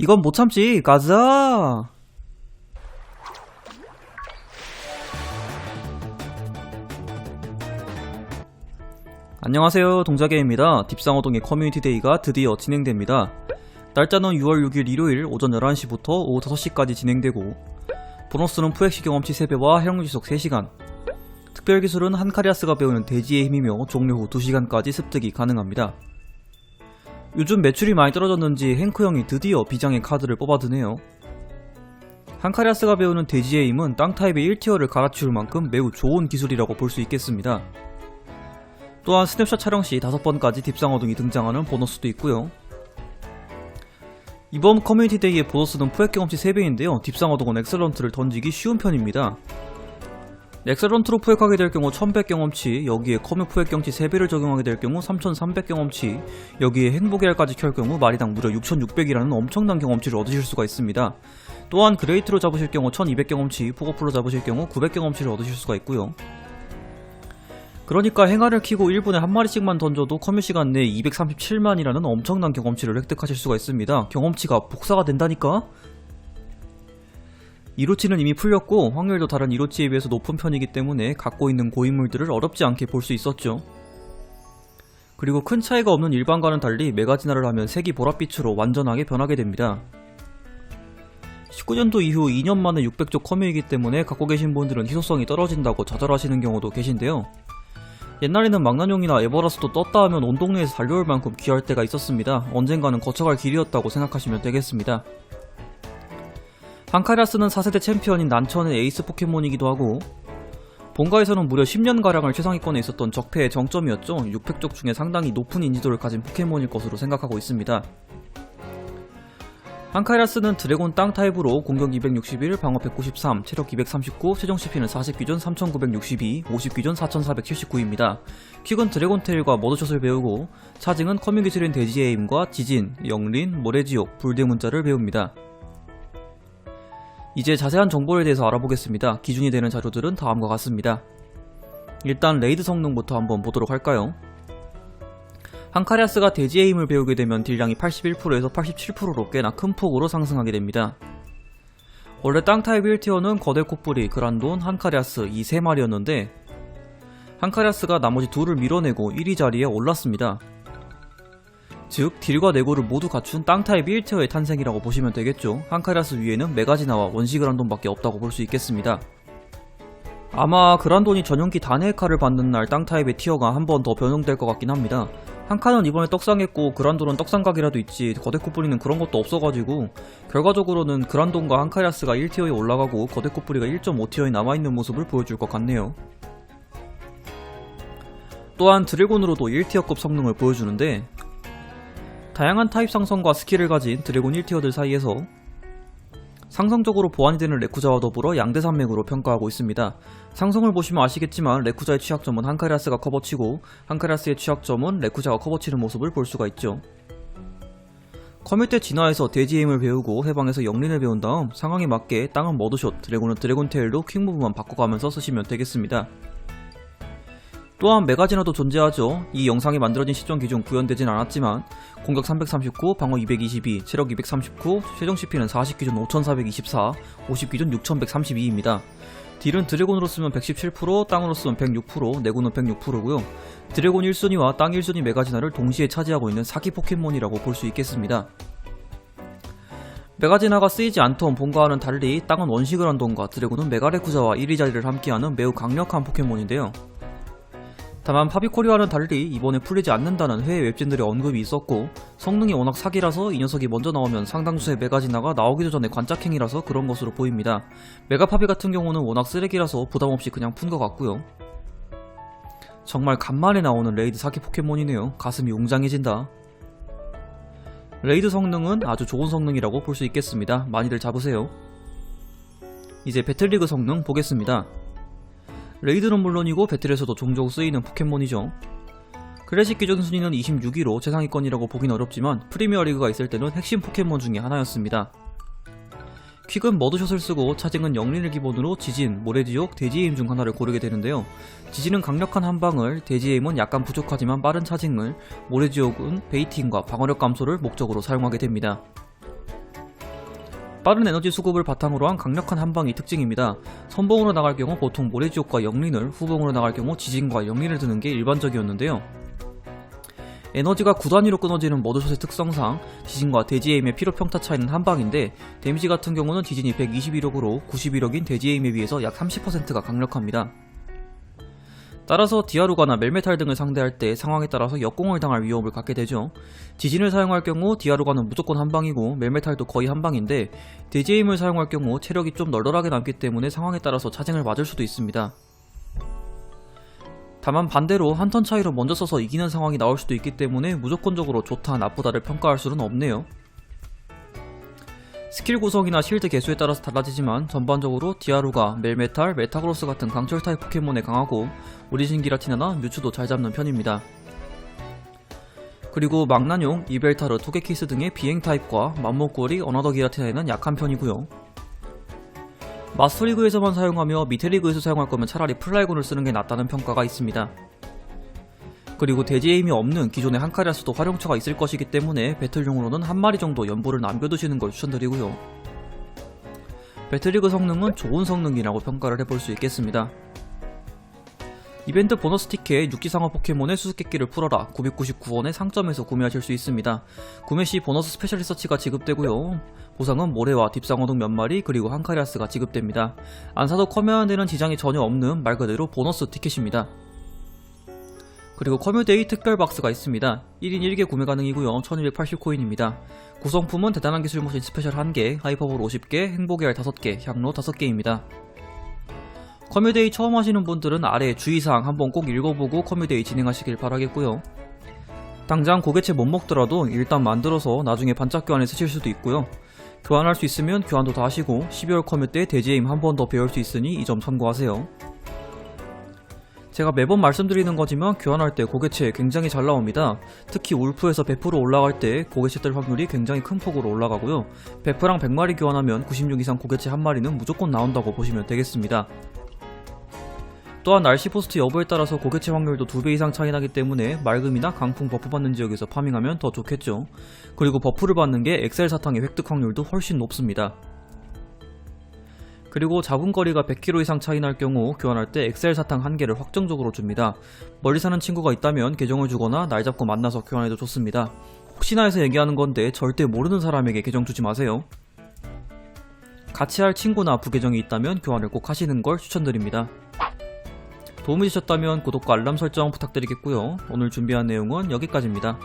이건 못 참지. 가자. 안녕하세요. 동자개입니다. 딥상어동의 커뮤니티 데이가 드디어 진행됩니다. 날짜는 6월 6일 일요일 오전 11시부터 오후 5시까지 진행되고 보너스는 푸엑시 경험치 3배와 해력지속 3시간 특별기술은 한카리아스가 배우는 대지의 힘이며 종료 후 2시간까지 습득이 가능합니다. 요즘 매출이 많이 떨어졌는지 행크 형이 드디어 비장의 카드를 뽑아드네요. 한카리아스가 배우는 대지의 힘은 땅 타입의 1티어를 갈아치울 만큼 매우 좋은 기술이라고 볼 수 있겠습니다. 또한 스냅샷 촬영 시 5번까지 딥상어둥이 등장하는 보너스도 있고요. 이번 커뮤니티 데이의 보너스는 포획 경험치 3배인데요. 딥상어둥은 엑셀런트를 던지기 쉬운 편입니다. 엑셀런트로 포획하게 될 경우 1100 경험치, 여기에 커뮤 포획 경험치 3배를 적용하게 될 경우 3300 경험치, 여기에 행복의 알까지 켤 경우 마리당 무려 6600이라는 엄청난 경험치를 얻으실 수가 있습니다. 또한 그레이트로 잡으실 경우 1200 경험치, 포거풀로 잡으실 경우 900 경험치를 얻으실 수가 있고요. 그러니까 행아를 키고 1분에 한 마리씩만 던져도 커뮤 시간 내에 237만이라는 엄청난 경험치를 획득하실 수가 있습니다. 경험치가 복사가 된다니까? 이로치는 이미 풀렸고 확률도 다른 이로치에 비해서 높은 편이기 때문에 갖고 있는 고인물들을 어렵지 않게 볼 수 있었죠. 그리고 큰 차이가 없는 일반과는 달리 메가진화를 하면 색이 보랏빛으로 완전하게 변하게 됩니다. 19년도 이후 2년 만에 600조 커뮤이기 때문에 갖고 계신 분들은 희소성이 떨어진다고 좌절하시는 경우도 계신데요. 옛날에는 망나뇽이나 에버라스도 떴다 하면 온 동네에서 달려올 만큼 귀할 때가 있었습니다. 언젠가는 거쳐갈 길이었다고 생각하시면 되겠습니다. 한카리아스는 4세대 챔피언인 난천의 에이스 포켓몬이기도 하고 본가에서는 무려 10년가량을 최상위권에 있었던 적폐의 정점이었죠. 600족 중에 상당히 높은 인지도를 가진 포켓몬일 것으로 생각하고 있습니다. 한카리아스는 드래곤 땅 타입으로 공격 261, 방어 193, 체력 239, 최종 CP는 40 기준 3962, 50 기준 4479입니다. 퀵은 드래곤 테일과 머드숏을 배우고 차징은 커뮤 기술인 대지의 힘과 지진, 영린, 모래지옥, 불대문자를 배웁니다. 이제 자세한 정보에 대해서 알아보겠습니다. 기준이 되는 자료들은 다음과 같습니다. 일단 레이드 성능부터 한번 보도록 할까요? 한카리아스가 대지의 힘을 배우게 되면 딜량이 81%에서 87%로 꽤나 큰 폭으로 상승하게 됩니다. 원래 땅 타입 1티어는 거대 코뿔이, 그란돈, 한카리아스 이세 마리였는데 한카리아스가 나머지 둘을 밀어내고 1위 자리에 올랐습니다. 즉 딜과 내고를 모두 갖춘 땅 타입 1티어의 탄생이라고 보시면 되겠죠. 한카리아스 위에는 메가지나와 원시 그란돈밖에 없다고 볼 수 있겠습니다. 아마 그란돈이 전용기 다네카를 받는 날 땅 타입의 티어가 한 번 더 변형될 것 같긴 합니다. 한칸은 이번에 떡상했고 그란돈은 떡상각이라도 있지 거대코뿌리는 그런 것도 없어가지고 결과적으로는 그란돈과 한카리아스가 1티어에 올라가고 거대코뿌리가 1.5티어에 남아있는 모습을 보여줄 것 같네요. 또한 드래곤으로도 1티어급 성능을 보여주는데 다양한 타입 상성과 스킬을 가진 드래곤 1티어들 사이에서 상성적으로 보완이 되는 레쿠자와 더불어 양대 산맥으로 평가하고 있습니다. 상성을 보시면 아시겠지만 레쿠자의 취약점은 한카리아스가 커버치고 한카리아스의 취약점은 레쿠자가 커버치는 모습을 볼 수가 있죠. 커뮤 때 진화해서 대지의 힘을 배우고 해방에서 영린을 배운 다음 상황에 맞게 땅은 머드숏, 드래곤은 드래곤테일로 퀵무브만 바꿔가면서 쓰시면 되겠습니다. 또한 메가진화도 존재하죠. 이 영상이 만들어진 시점 기준 구현되진 않았지만 공격 339, 방어 222, 체력 239, 최종 CP는 40 기준 5424, 50 기준 6132입니다. 딜은 드래곤으로 쓰면 117%, 땅으로 쓰면 106%, 내구는 106%고요. 드래곤 1순위와 땅 1순위 메가진화를 동시에 차지하고 있는 사기 포켓몬이라고 볼 수 있겠습니다. 메가진화가 쓰이지 않던 본가와는 달리 땅은 원시글 한돈과 드래곤은 메가레쿠자와 1위 자리를 함께하는 매우 강력한 포켓몬인데요. 다만 파비코리와는 달리 이번에 풀리지 않는다는 해외 웹진들의 언급이 있었고 성능이 워낙 사기라서 이 녀석이 먼저 나오면 상당수의 메가진화가 나오기도 전에 관짝행이라서 그런 것으로 보입니다. 메가파비 같은 경우는 워낙 쓰레기라서 부담없이 그냥 푼 것 같고요. 정말 간만에 나오는 레이드 사기 포켓몬이네요. 가슴이 웅장해진다. 레이드 성능은 아주 좋은 성능이라고 볼 수 있겠습니다. 많이들 잡으세요. 이제 배틀리그 성능 보겠습니다. 레이드는 물론이고 배틀에서도 종종 쓰이는 포켓몬이죠. 클래식 기준 순위는 26위로 최상위권이라고 보긴 어렵지만 프리미어리그가 있을 때는 핵심 포켓몬 중에 하나였습니다. 퀵은 머드숏을 쓰고 차징은 영린을 기본으로 지진, 모래지옥, 대지의 힘중 하나를 고르게 되는데요. 지진은 강력한 한방을, 대지의 힘은 약간 부족하지만 빠른 차징을, 모래지옥은 베이팅과 방어력 감소를 목적으로 사용하게 됩니다. 빠른 에너지 수급을 바탕으로 한 강력한 한방이 특징입니다. 선봉으로 나갈 경우 보통 모래지옥과 영린을, 후봉으로 나갈 경우 지진과 영린을 드는 게 일반적이었는데요. 에너지가 9단위로 끊어지는 머드숏의 특성상 지진과 대지에임의 필요평타 차이는 한방인데 데미지 같은 경우는 지진이 121억으로 91억인 대지에임에 비해서 약 30%가 강력합니다. 따라서 디아루가나 멜메탈 등을 상대할 때 상황에 따라서 역공을 당할 위험을 갖게 되죠. 지진을 사용할 경우 디아루가는 무조건 한방이고 멜메탈도 거의 한방인데 대지에임을 사용할 경우 체력이 좀 널널하게 남기 때문에 상황에 따라서 차징을 맞을 수도 있습니다. 다만 반대로 한 턴 차이로 먼저 써서 이기는 상황이 나올 수도 있기 때문에 무조건적으로 좋다 나쁘다를 평가할 수는 없네요. 스킬 구성이나 실드 개수에 따라서 달라지지만 전반적으로 디아루가, 멜메탈, 메타그로스 같은 강철 타입 포켓몬에 강하고 오리진 기라티나나 뮤츠도 잘 잡는 편입니다. 그리고 망나뇽, 이벨타르, 토게키스 등의 비행 타입과 맘목골이 어나더 기라티나에는 약한 편이고요. 마스터리그에서만 사용하며 미테리그에서 사용할 거면 차라리 플라이곤을 쓰는 게 낫다는 평가가 있습니다. 그리고 대지에임이 없는 기존의 한카리아스도 활용처가 있을 것이기 때문에 배틀용으로는 한 마리 정도 연보를 남겨두시는 걸 추천드리고요. 배틀리그 성능은 좋은 성능이라고 평가를 해볼 수 있겠습니다. 이벤트 보너스 티켓 육지상어 포켓몬의 수수께끼를 풀어라 999원의 상점에서 구매하실 수 있습니다. 구매 시 보너스 스페셜 리서치가 지급되고요. 보상은 모래와 딥상어 등 몇 마리 그리고 한카리아스가 지급됩니다. 안 사도 커미하는 데는 지장이 전혀 없는 말 그대로 보너스 티켓입니다. 그리고 커뮤데이 특별 박스가 있습니다. 1인 1개 구매 가능이고요. 1280코인입니다. 구성품은 대단한 기술 모신 스페셜 1개, 하이퍼볼 50개, 행복의 알 5개, 향로 5개입니다. 커뮤데이 처음 하시는 분들은 아래 주의사항 한번 꼭 읽어보고 커뮤데이 진행하시길 바라겠고요. 당장 고개체 못 먹더라도 일단 만들어서 나중에 반짝 교환에 쓰실 수도 있고요. 교환할 수 있으면 교환도 다 하시고 12월 커뮤 때 대지에임 한 번 더 배울 수 있으니 이 점 참고하세요. 제가 매번 말씀드리는 거지만 교환할 때 고개체 굉장히 잘 나옵니다. 특히 울프에서 100% 올라갈 때 고개체 뜰 확률이 굉장히 큰 폭으로 올라가고요. 100%랑 100마리 교환하면 96 이상 고개체 한 마리는 무조건 나온다고 보시면 되겠습니다. 또한 날씨 포스트 여부에 따라서 고개체 확률도 2배 이상 차이 나기 때문에 맑음이나 강풍 버프 받는 지역에서 파밍하면 더 좋겠죠. 그리고 버프를 받는 게 엑셀 사탕의 획득 확률도 훨씬 높습니다. 그리고 잡은 거리가 100km 이상 차이 날 경우 교환할 때 엑셀 사탕 한 개를 확정적으로 줍니다. 멀리 사는 친구가 있다면 계정을 주거나 날 잡고 만나서 교환해도 좋습니다. 혹시나 해서 얘기하는 건데 절대 모르는 사람에게 계정 주지 마세요. 같이 할 친구나 부계정이 있다면 교환을 꼭 하시는 걸 추천드립니다. 도움이 되셨다면 구독과 알람 설정 부탁드리겠고요. 오늘 준비한 내용은 여기까지입니다.